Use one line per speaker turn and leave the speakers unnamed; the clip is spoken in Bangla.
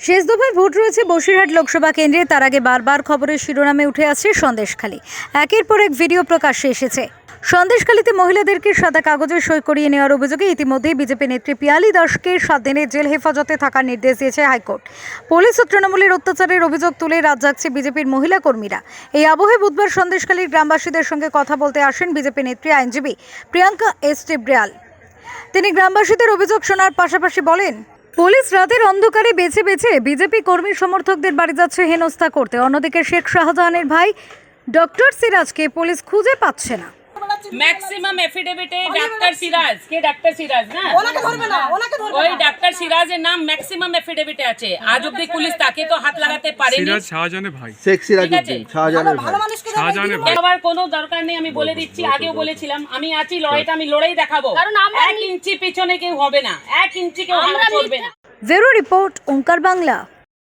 শেষ দফায় ভোট রয়েছে বসিরহাট লোকসভা কেন্দ্রে। তার আগে বারবার খবরের শিরোনামে উঠে আসছে সন্দেশখালী। একের পর এক ভিডিও প্রকাশ্যে এসেছে। সন্দেশখালীতে মহিলাদেরকে সাদা কাগজে সই করিয়ে নেওয়ার অভিযোগে ইতিমধ্যেই বিজেপি নেত্রী পিয়ালি দাসকে সাত দিনের জেল হেফাজতে থাকার নির্দেশ দিয়েছে হাইকোর্ট। পুলিশ ও তৃণমূলের অত্যাচারের অভিযোগ তুলে রাত জাগছে বিজেপির মহিলা কর্মীরা। এই আবহে বুধবার সন্দেশখালীর গ্রামবাসীদের সঙ্গে কথা বলতে আসেন বিজেপি নেত্রী আইনজীবী প্রিয়াঙ্কা এস টিব্রিয়াল তিনি গ্রামবাসীদের অভিযোগ শোনার পাশাপাশি বলেন পুলিশ রাতের অন্ধকারে বেছে বেছে বিজেপি কর্মী সমর্থকদের বাড়ি যাচ্ছে হেনস্থা করতে। অন্যদিকে শেখ শাহজাহানের ভাই ডক্টর সিরাজকে পুলিশ খুঁজে পাচ্ছে না।
ম্যাক্সিমাম এফিডেভিটে ডাক্তার সিরাজ কে ডাক্তার সিরাজ না?
ওনাকে ধরবে না ওনাকে ধরবে
ওই ডাক্তার সিরাজের নাম ম্যাক্সিমাম এফিডেভিটে আছে। আজ অব্দি পুলিশ তাকে তো হাত লাগাতে পারেনি।
সিরাজ শাহজাহানের ভাই।
শেখ। সিরাজউদ্দিন শাহজাহানের ভাই।
শাহজাহানের ভাই।
দেওয়ার কোনো দরকার নেই আমি বলে দিচ্ছি আগেও বলেছিলাম আমি আছি লড়াইটা আমি লড়াই দেখাবো। কারণ এক ইঞ্চি পিছনে কেউ হবে না এক ইঞ্চি কেউ হাত করবে না।
Bureau report Omkar Bangla.